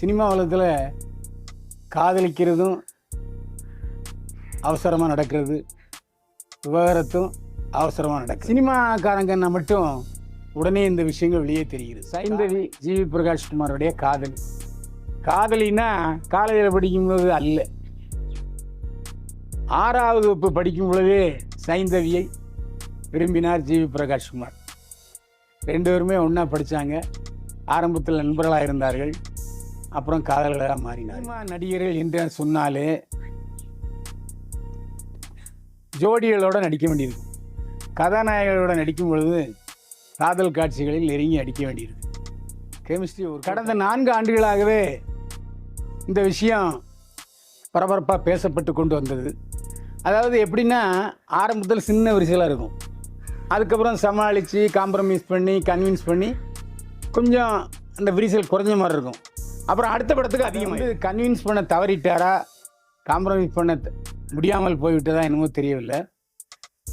Cinema உலகத்தில் காதலிக்கிறதும் அவசரமாக நடக்கிறது விவகாரத்தும் அவசரமாக நடக்குது சினிமாக்காரங்கன்னா மட்டும் உடனே இந்த விஷயங்கள் வெளியே தெரிகிறது. சைந்தவி ஜிவி பிரகாஷ் குமாரோடைய காதல். காதலினா காலேஜில் படிக்கும்போது அல்ல. ஆறாவது வகுப்பு படிக்கும் பொழுதே சைந்தவியை விரும்பினார் ஜிவி பிரகாஷ் குமார். ரெண்டு பேருமே ஒன்றா படித்தாங்க ஆரம்பத்தில் நண்பர்களாக இருந்தார்கள். அப்புறம் காதலர்களாக மாறினார் நடிகர்கள் என்று சொன்னாலே ஜோடிகளோட நடிக்க வேண்டியிருக்கும். கதாநாயகர்களோட நடிக்கும் பொழுது காதல் காட்சிகளில் நெருங்கி அடிக்க வேண்டியிருக்கு கெமிஸ்ட்ரி ஒரு கடந்த நான்கு ஆண்டுகளாகவே இந்த விஷயம் பரபரப்பாக பேசப்பட்டு கொண்டு வந்தது. அதாவது எப்படின்னா ஆரம்பத்தில் சின்ன விரிசலாக இருக்கும். அதுக்கப்புறம் சமாளித்து காம்ப்ரமைஸ் பண்ணி கன்வின்ஸ் பண்ணி கொஞ்சம் அந்த விரிசல் குறைஞ்ச மாதிரி இருக்கும். அப்புறம் அடுத்த படத்துக்கு அதிகம் வந்து கன்வின்ஸ் பண்ண தவறிட்டாரா? காம்ப்ரமைஸ் பண்ண முடியாமல் போய்விட்டதா என்னமோ தெரியவில்லை.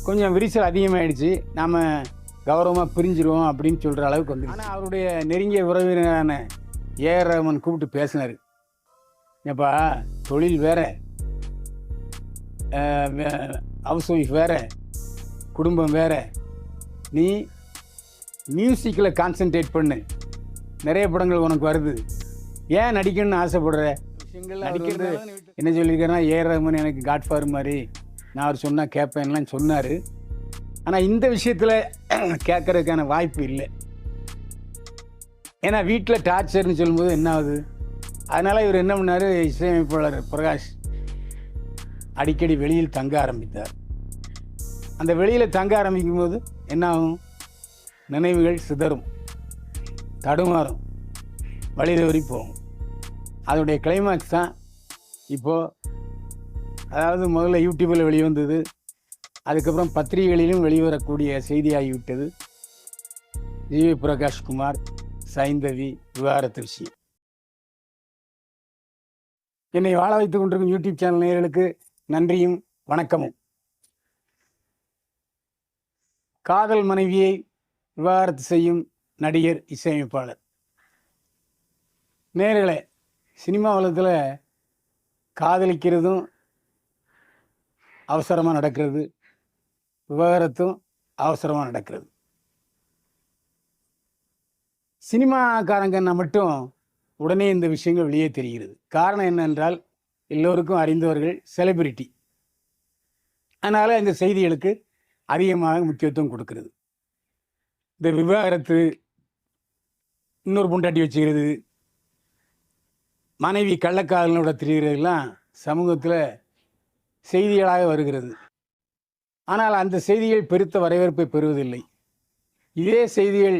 கொஞ்சம் விரிசல் அதிகமாகிடுச்சு நாம் கௌரவமாக பிரிஞ்சிருவோம் அப்படின்னு சொல்கிற அளவுக்கு வந்து ஆனால் அவருடைய நெருங்கிய உறவினரான ஏஆர் ரஹ்மான் கூப்பிட்டு பேசினார். ஏப்பா தொழில் வேற. ஹவுஸ் ஒய்ஃப் வேற. குடும்பம் வேற. நீ மியூசிக்கில் கான்சென்ட்ரேட் பண்ணு. நிறைய படங்கள் உனக்கு வருது. ஏன் நடிக்கணும்னு ஆசைப்படுற? நடிக்கிறது என்ன சொல்லியிருக்காருன்னா ஏஆர் ரஹ்மான் எனக்கு காட்ஃபாதர் மாதிரி நான் அவர் சொன்னால் கேட்பேன்லாம் சொன்னார். ஆனால் இந்த விஷயத்தில் கேட்கறதுக்கான வாய்ப்பு இல்லை. ஏன்னா வீட்டில் டார்ச்சர்னு சொல்லும்போது என்ன ஆகுது? அதனால் இவர் என்ன பண்ணார்? இசையமைப்பாளர் பிரகாஷ் அடிக்கடி வெளியில் தங்க ஆரம்பித்தார். அந்த வெளியில் தங்க ஆரம்பிக்கும் போது என்ன ஆகும்? நினைவுகள் சிதறும். தடுமாறும். வழிதவறி போகும். அதனுடைய கிளைமாக்ஸ் தான் இப்போது அதாவது முதல்ல யூடியூப்பில் வெளிவந்தது அதுக்கப்புறம் பத்திரிகைகளிலும் வெளிவரக்கூடிய செய்தியாகிவிட்டது. ஜிவி பிரகாஷ் குமார் சைந்தவி விவகாரத்து விஷயம் என்னை வாழ வைத்துக் கொண்டிருக்கும் யூடியூப் சேனல் நேயர்களுக்கு நன்றியும் வணக்கமும். காதல் மனைவியை விவாகரத்து செய்யும் நடிகர் இசையமைப்பாளர். நேர்களே சினிமா உலகத்தில் காதலிக்கிறதும் அவசரமாக நடக்கிறது. விவகாரத்தும் அவசரமாக நடக்கிறது. சினிமாக்காரங்கன்னா மட்டும் உடனே இந்த விஷயங்கள் வெளியே தெரிகிறது. காரணம் என்னென்றால் எல்லோருக்கும் அறிந்தவர்கள் செலிபிரிட்டி அதனால் இந்த செய்திகளுக்கு அதிகமாக முக்கியத்துவம் கொடுக்கிறது. இந்த விவாகரத்து இன்னொரு பொண்டாட்டி வச்சுக்கிறது மனைவி கள்ளக்காதலோட திரிகிறதெல்லாம் சமூகத்தில் செய்திகளாக வருகிறது. ஆனால் அந்த செய்திகள் பெருத்த வரவேற்பை பெறுவதில்லை. இதே செய்திகள்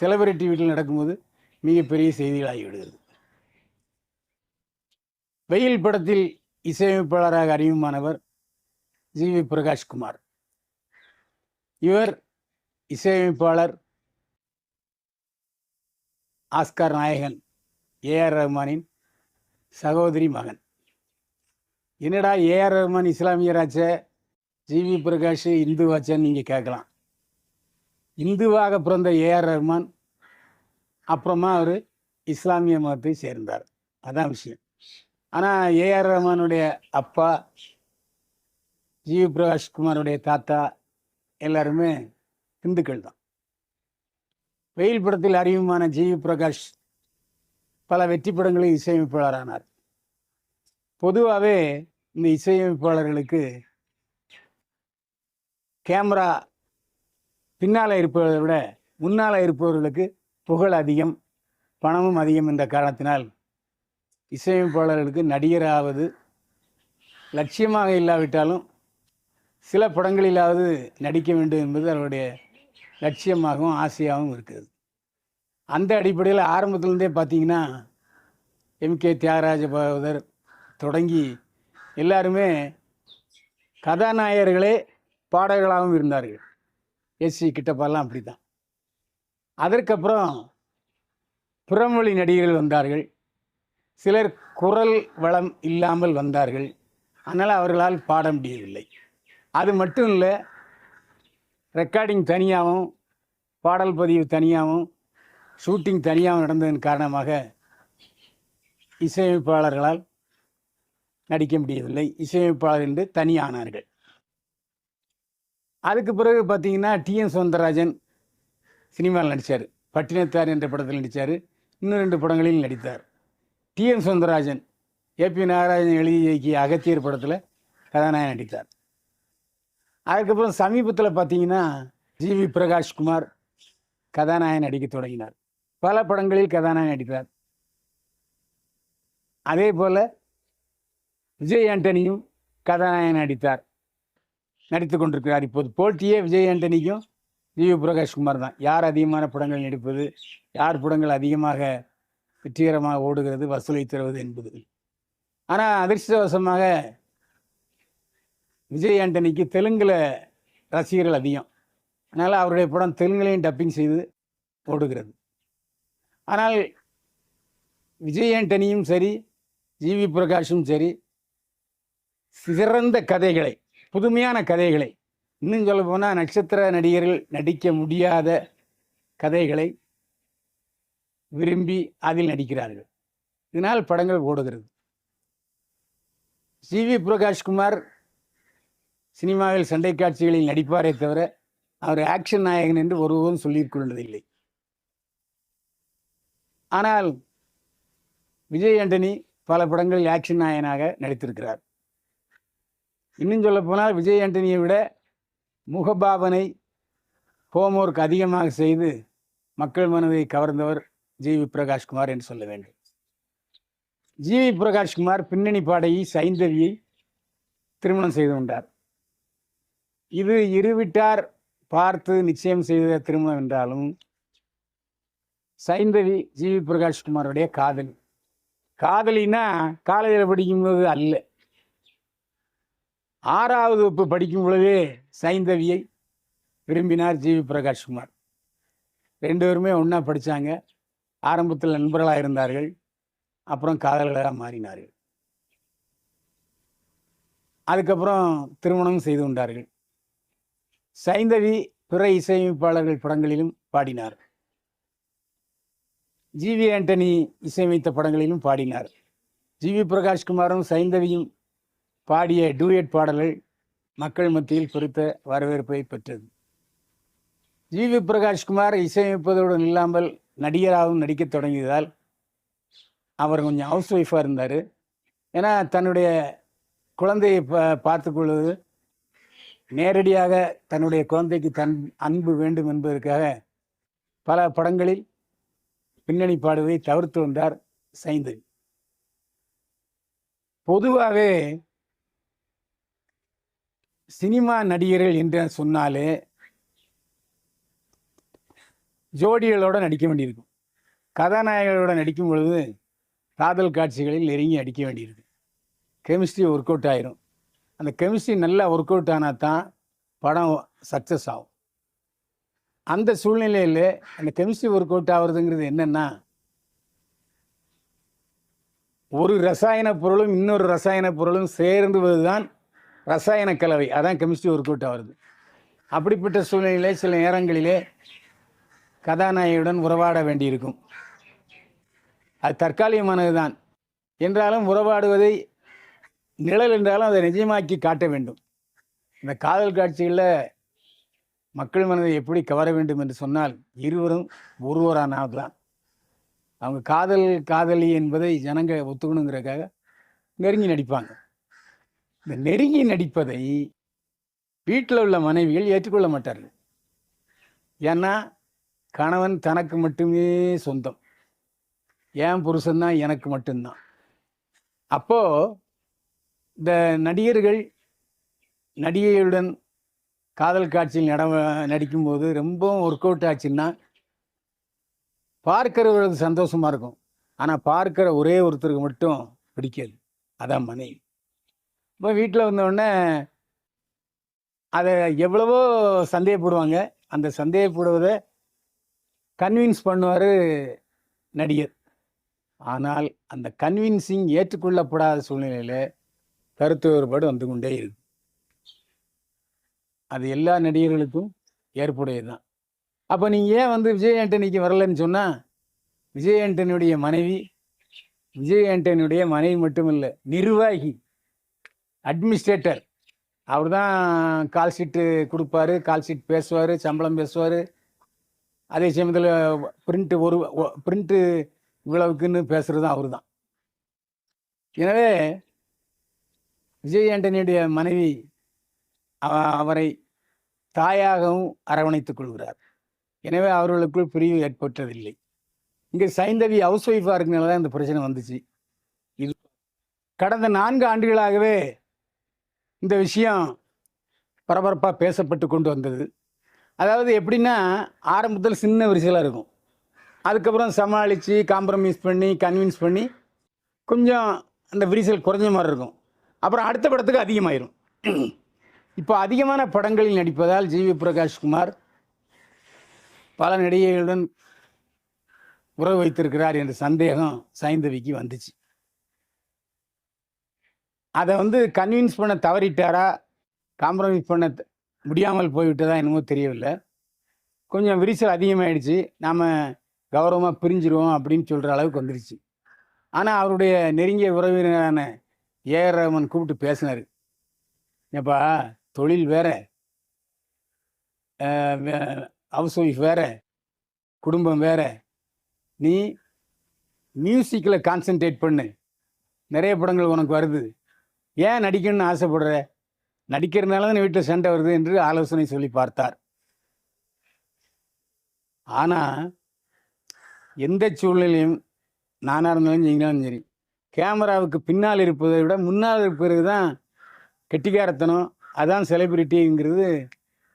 செலிபிரிட்டி வீட்டில் நடக்கும்போது மிகப்பெரிய செய்திகளாகி விடுகிறது. வெயில் படத்தில் இசையமைப்பாளராக அறிமுகமானவர் ஜி. வி. பிரகாஷ்குமார். இவர் இசையமைப்பாளர் ஆஸ்கார் நாயகன் ஏஆர் ரஹ்மானின் சகோதரி மகன். என்னடா ஏஆர் ரஹ்மான் இஸ்லாமியராச்சே ஜிவி பிரகாஷ் இந்துவாச்சேன்னு நீங்கள் கேட்கலாம். இந்துவாக பிறந்த ஏஆர் ரஹ்மான் அப்புறமா அவர் இஸ்லாமிய மதத்தை சேர்ந்தார். அதான் விஷயம். ஆனால் ஏஆர் ரஹ்மானுடைய அப்பா ஜிவி பிரகாஷ் குமாருடைய தாத்தா எல்லாருமே இந்துக்கள் தான். வெயில் படத்தில் அறிமுகமான ஜிவி பிரகாஷ் பல வெற்றி படங்களில் இசையமைப்பாளரானார். பொதுவாகவே இந்த இசையமைப்பாளர்களுக்கு கேமரா பின்னால் இருப்பதை விட முன்னால் இருப்பவர்களுக்கு புகழ் அதிகம் பணமும் அதிகம் என்ற காரணத்தினால் இசையமைப்பாளர்களுக்கு நடிகராவது லட்சியமாக இல்லாவிட்டாலும் சில படங்களிலாவது நடிக்க வேண்டும் என்பது அவருடைய லட்சியமாகவும் ஆசையாகவும் இருக்கிறது. அந்த அடிப்படையில் ஆரம்பத்துலேருந்தே பார்த்தீங்கன்னா எம்கே தியாகராஜ பாகவதர் தொடங்கி எல்லாருமே கதாநாயகர்களே பாடகர்களாகவும் இருந்தார்கள். எஸ்சி கிட்டப்பாலாம் அப்படி தான் அதற்கப்புறம் புறமொழி நடிகர்கள் வந்தார்கள். சிலர் குரல் வளம் இல்லாமல் வந்தார்கள். அதனால் அவர்களால் பாட முடியவில்லை. அது மட்டும் இல்லை ரெக்கார்டிங் தனியாகவும் பாடல் பதிவு தனியாகவும் ஷூட்டிங் தனியாகவும் நடந்ததன் காரணமாக இசையமைப்பாளர்களால் நடிக்க முடியவில்லை. இசையமைப்பாளர் என்று தனியானார்கள். அதுக்கு பிறகு பார்த்தீங்கன்னா டிஎன் சௌந்தரராஜன் சினிமாவில் நடித்தார் பட்டினத்தார் என்ற படத்தில் நடித்தார் இன்னும் ரெண்டு படங்களில் நடித்தார். டிஎன் சௌந்தரராஜன் ஏபி நாகராஜன் எழுதி இயக்கிய அகத்தியர் படத்தில் கதாநாயகன் நடித்தார். அதுக்கப்புறம் சமீபத்தில் பார்த்தீங்கன்னா ஜி. வி. பிரகாஷ்குமார் கதாநாயகன் நடிக்க தொடங்கினார். பல படங்களில் கதாநாயகன் நடித்தார் அதே போல் விஜய் ஆண்டனியும் கதாநாயகன் நடித்தார். நடித்து கொண்டிருக்கிறார் இப்போது. போட்டியே விஜய் ஆண்டனிக்கும் ஜிவி பிரகாஷ்குமார் தான். யார் அதிகமான படங்கள் நடிப்பது யார் படங்கள் அதிகமாக வெற்றிகரமாக ஓடுகிறது வசூலை தருவது என்பது. ஆனால் அதிர்ஷ்டவசமாக விஜய் ஆண்டனிக்கு தெலுங்கில் ரசிகர்கள் அதிகம். அதனால் அவருடைய படம் தெலுங்குலையும் டப்பிங் செய்து ஓடுகிறது. ஆனால் விஜய் ஆண்டனியும் சரி ஜிவி பிரகாஷும் சரி சிறந்த கதைகளை புதுமையான கதைகளை இன்னும் சொல்ல போனால் நட்சத்திர நடிகர்கள் நடிக்க முடியாத கதைகளை விரும்பி அதில் நடிக்கிறார்கள். இதனால் படங்கள் ஓடுகிறது. ஜிவி பிரகாஷ்குமார் சினிமாவில் சண்டை காட்சிகளில் நடிப்பாரே தவிர அவர் ஆக்ஷன் நாயகன் என்று ஒருவரும் சொல்லிக் கொண்டதில்லை. ஆனால் விஜய் ஆண்டனி பல படங்களில் ஆக்ஷன் நாயனாக நடித்திருக்கிறார். இன்னும் சொல்ல போனால் விஜய் ஆண்டனியை விட முகபாவனை ஹோம்ஒர்க் அதிகமாக செய்து மக்கள் மனதை கவர்ந்தவர் ஜி. வி. பிரகாஷ்குமார் என்று சொல்ல வேண்டும். ஜிவி பிரகாஷ்குமார் பின்னணி பாடகி சைந்தவியை திருமணம் செய்து கொண்டார். இது இருவிட்டார் பார்த்து நிச்சயம் செய்த திருமணம் என்றாலும் சைந்தவி ஜிவி பிரகாஷ்குமாருடைய காதலி. காதலினா காலேஜில் படிக்கும்போது அல்ல. ஆறாவது வகுப்பு படிக்கும் பொழுதே சைந்தவியை விரும்பினார் ஜிவி பிரகாஷ்குமார் ரெண்டு பேருமே ஒன்றா படித்தாங்க ஆரம்பத்தில் நண்பர்களாக இருந்தார்கள். அப்புறம் காதல்களாக மாறினார்கள். அதுக்கப்புறம் திருமணம் செய்து கொண்டார்கள். சைந்தவி பிற இசையமைப்பாளர்கள் படங்களிலும் பாடினார். ஜிவி ஆண்டனி இசையமைத்த படங்களிலும் பாடினார். ஜிவி பிரகாஷ்குமாரும் சைந்தவியும் பாடிய டூயட் பாடல்கள் மக்கள் மத்தியில் பெருத்த வரவேற்பை பெற்றது. ஜிவி பிரகாஷ்குமார் இசையமைப்பதுடன் இல்லாமல் நடிகராகவும் நடிக்கத் தொடங்கியதால் அவர் கொஞ்சம் ஹவுஸ் ஒய்ஃபாக இருந்தார். ஏன்னா தன்னுடைய குழந்தையை பா பார்த்துக்கொள்வது நேரடியாக தன்னுடைய குழந்தைக்கு தன் அன்பு வேண்டும் என்பதற்காக பல படங்களில் பின்னணி பாடுவதை தவிர்த்து வந்தார் சைந்தவி பொதுவாகவே சினிமா நடிகர்கள் என்று சொன்னாலே ஜோடிகளோட நடிக்க வேண்டியிருக்கும். கதாநாயகர்களோட நடிக்கும் பொழுது காதல் காட்சிகளில் நெருங்கி அடிக்க வேண்டியிருக்கு கெமிஸ்ட்ரி ஒர்க் அவுட் ஆயிரும். அந்த கெமிஸ்ட்ரி நல்லா ஒர்க் அவுட் ஆனால் தான் படம் சக்ஸஸ் ஆகும். அந்த சூழ்நிலையில் அந்த கெமிஸ்ட்ரி ஒர்க் அவுட் ஆகுறதுங்கிறது என்னென்னா ஒரு ரசாயன பொருளும் இன்னொரு ரசாயன பொருளும் சேர்ந்துவது தான் ரசாயன கலவை. அதான் கெமிஸ்ட்ரி ஒர்க் அவுட் ஆகுறது. அப்படிப்பட்ட சூழ்நிலையிலே சில நேரங்களிலே கதாநாயகியுடன் உறவாட வேண்டியிருக்கும். அது தற்காலிகமானது தான் என்றாலும் உறவாடுவதை நிழல் என்றாலும் அதை நிஜமாக்கி காட்ட வேண்டும். இந்த காதல் காட்சிகளில் மக்கள் மனதை எப்படி கவர வேண்டும் என்று சொன்னால் இருவரும் ஒருவரானால்தான் அவங்க காதல் காதலி என்பதை ஜனங்க ஒத்துக்கணுங்கிறதுக்காக நெருங்கி நடிப்பாங்க. இந்த நெருங்கி நடிப்பதை வீட்டில் உள்ள மனைவிகள் ஏற்றுக்கொள்ள மாட்டார்கள். ஏன்னா கணவன் தனக்கு மட்டுமே சொந்தம். என் புருஷன்தான் எனக்கு மட்டும்தான். அப்போது இந்த நடிகர்கள் நடிகையுடன் காதல் காட்சியில் நட நடிக்கும்போது ரொம்பவும் ஒர்க் அவுட் ஆச்சுன்னா பார்க்கிறவர்களுக்கு சந்தோஷமாக இருக்கும். ஆனால் பார்க்கிற ஒரே ஒருத்தருக்கு மட்டும் பிடிக்காது. அதான் மனைவி. இப்போ வீட்டில் வந்தோடனே அதை எவ்வளவோ சந்தேகப்படுவாங்க. அந்த சந்தேகப்படுவதை கன்வின்ஸ் பண்ணுவார் நடிகர். ஆனால் அந்த கன்வின்சிங் ஏற்றுக்கொள்ளப்படாத சூழ்நிலையில் கருத்து வேறுபாடு வந்து கொண்டே இருக்கு. அது எல்லா நடிகர்களுக்கும் ஏற்புடையது தான் அப்போ நீங்கள் ஏன் வந்து விஜய் ஆண்டனிக்கு வரலன்னு சொன்னால் விஜய் ஆண்டனியுடைய மனைவி விஜய் ஆண்டனியுடைய மனைவி மட்டும் இல்லை நிர்வாகி அட்மினிஸ்ட்ரேட்டர் அவர் தான் கால் ஷீட்டு கொடுப்பாரு கால் ஷீட் பேசுவார் சம்பளம் பேசுவார். அதே சமயத்தில் பிரிண்ட்டு ஒரு பிரிண்ட்டு இவ்வளவுக்குன்னு பேசுகிறது அவர் தான் எனவே விஜய் ஆண்டனியுடைய மனைவி அவரை தாயாகவும் அரவணைத்துக் கொள்கிறார். எனவே அவர்களுக்குள் பிரிவு ஏற்பட்டதில்லை. இங்கே சைந்தவி ஹவுஸ் ஒய்ஃபாக இருக்கிறனால தான் இந்த பிரச்சனை வந்துச்சு. இது கடந்த நான்கு ஆண்டுகளாகவே இந்த விஷயம் பரபரப்பாக பேசப்பட்டு கொண்டு வந்தது. அதாவது எப்படின்னா ஆரம்பத்தில் சின்ன விரிசலாக இருக்கும். அதுக்கப்புறம் சமாளித்து காம்ப்ரமைஸ் பண்ணி கன்வின்ஸ் பண்ணி கொஞ்சம் அந்த விரிசல் குறைஞ்ச மாதிரி இருக்கும். அப்புறம் அடுத்த படத்துக்கு அதிகமாயிரும். இப்போ அதிகமான படங்களில் நடிப்பதால் ஜிவி பிரகாஷ்குமார் பல நடிகைகளுடன் உறவு வைத்திருக்கிறார் என்ற சந்தேகம் சைந்தவிக்கு வந்துச்சு. அதை வந்து கன்வின்ஸ் பண்ண தவறிட்டாரா? காம்ப்ரமைஸ் பண்ண முடியாமல் போய்விட்டதா என்னமோ தெரியவில்லை. கொஞ்சம் விரிசல் அதிகமாயிடுச்சு. நாம் கௌரவமாக பிரிஞ்சிருவோம் அப்படின்னு சொல்கிற அளவுக்கு வந்துருச்சு. ஆனால் அவருடைய நெருங்கிய உறவினரான ஏஆர் ரஹ்மான் கூப்பிட்டு பேசினார். ஏப்பா தொழில் வேற ஹவுஸ் ஒய்ஃப் வேற குடும்பம் வேற நீ மியூசிக்கில் கான்சென்ட்ரேட் பண்ணு. நிறைய படங்கள் உனக்கு வருது. ஏன் நடிக்கணும்னு ஆசைப்படுற? நடிக்கிறதுனால தான் வீட்டில் சண்டை வருது என்று ஆலோசனை சொல்லி பார்த்தார். ஆனால் எந்த சூழ்நிலையும் நானாக இருந்தாலும் நீங்களும் சரி. கேமராவுக்கு பின்னால் இருப்பதை விட முன்னால் இருப்பது தான் கெட்டிக்காரத்தனம் அதான் செலிபிரிட்டிங்கிறது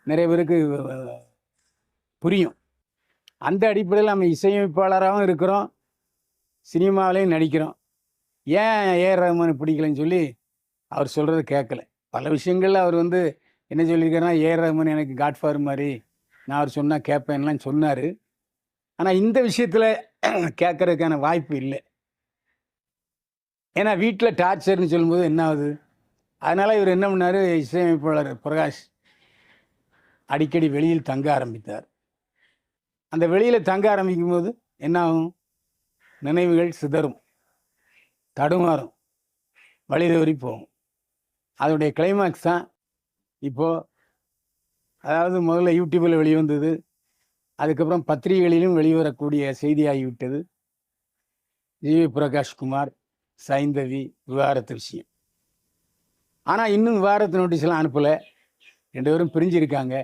நிறைய பேருக்கு புரியும். அந்த அடிப்படையில் நம்ம இசையமைப்பாளராகவும் இருக்கிறோம். சினிமாவிலையும் நடிக்கிறோம். ஏன் ஏஆர் ரஹ்மான் பிடிக்கலன்னு சொல்லி அவர் சொல்கிறத கேட்கல. பல விஷயங்களில் அவர் வந்து என்ன சொல்லியிருக்காருன்னா ஏஆர் ரஹ்மான் எனக்கு காட்ஃபார் மாதிரி நான் அவர் சொன்னால் கேட்பேன்லாம் சொன்னார். ஆனால் இந்த விஷயத்தில் கேட்கறதுக்கான வாய்ப்பு இல்லை. ஏன்னா வீட்டில் டார்ச்சர்னு சொல்லும்போது என்ன ஆகுது? அதனால் இவர் என்ன பண்ணார் இசையமைப்பாளர் பிரகாஷ் அடிக்கடி வெளியில் தங்க ஆரம்பித்தார். அந்த வெளியில் தங்க ஆரம்பிக்கும் போது என்ன ஆகும் நினைவுகள் சிதறும் தடுமாறும் வழிதவறி போகும். அதோடைய கிளைமாக்ஸ் தான் இப்போது அதாவது முதல்ல யூடியூப்பில் வெளிவந்தது அதுக்கப்புறம் பத்திரிகைகளிலும் வெளிவரக்கூடிய செய்தியாகிவிட்டது. ஜிவி பிரகாஷ்குமார் சைந்தவி விவகாரத்து விஷயம். ஆனால் இன்னும் விவாகரத்து நோட்டீஸ்லாம் அனுப்பலை. ரெண்டு பேரும் பிரிஞ்சிருக்காங்க.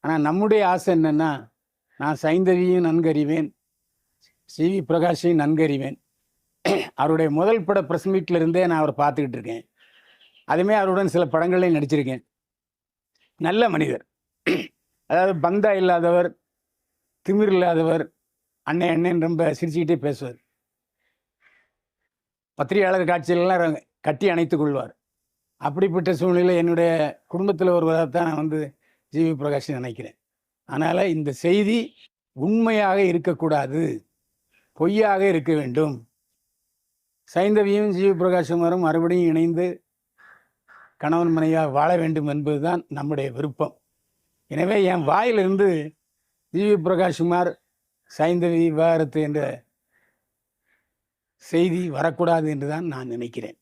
ஆனால் நம்முடைய ஆசை என்னென்னா நான் சைந்தவியும் நன்கறிவேன். சிவி பிரகாஷையும் நன்கறிவேன். அவருடைய முதல் பட ப்ரெஸ் மீட்டில் இருந்தே நான் அவரை பார்த்துக்கிட்டு இருக்கேன். அதுமே அவருடன் சில படங்களையும் நடிச்சிருக்கேன். நல்ல மனிதர். அதாவது பந்தா இல்லாதவர் திமிர் இல்லாதவர் அண்ணன் அண்ணன் ரொம்ப சிரிச்சுக்கிட்டே பேசுவார். பத்திரிகையாளர் காட்சியிலலாம் கட்டி அணைத்துக் கொள்வார். அப்படிப்பட்ட சூழ்நிலையில் என்னுடைய குடும்பத்தில் ஒருவராக தான் நான் வந்து ஜிவி பிரகாஷ் நினைக்கிறேன். அதனால் இந்த செய்தி உண்மையாக இருக்கக்கூடாது. பொய்யாக இருக்க வேண்டும். சைந்தவியும் ஜிவி பிரகாஷுமாரும் மறுபடியும் இணைந்து கணவன் மனைவியாக வாழ வேண்டும் என்பதுதான் நம்முடைய விருப்பம். எனவே என் வாயிலிருந்து ஜிவி பிரகாஷ்குமார் சைந்தவி விவாகரத்து என்ற செய்தி வரக்கூடாது என்று தான் நான் நினைக்கிறேன்.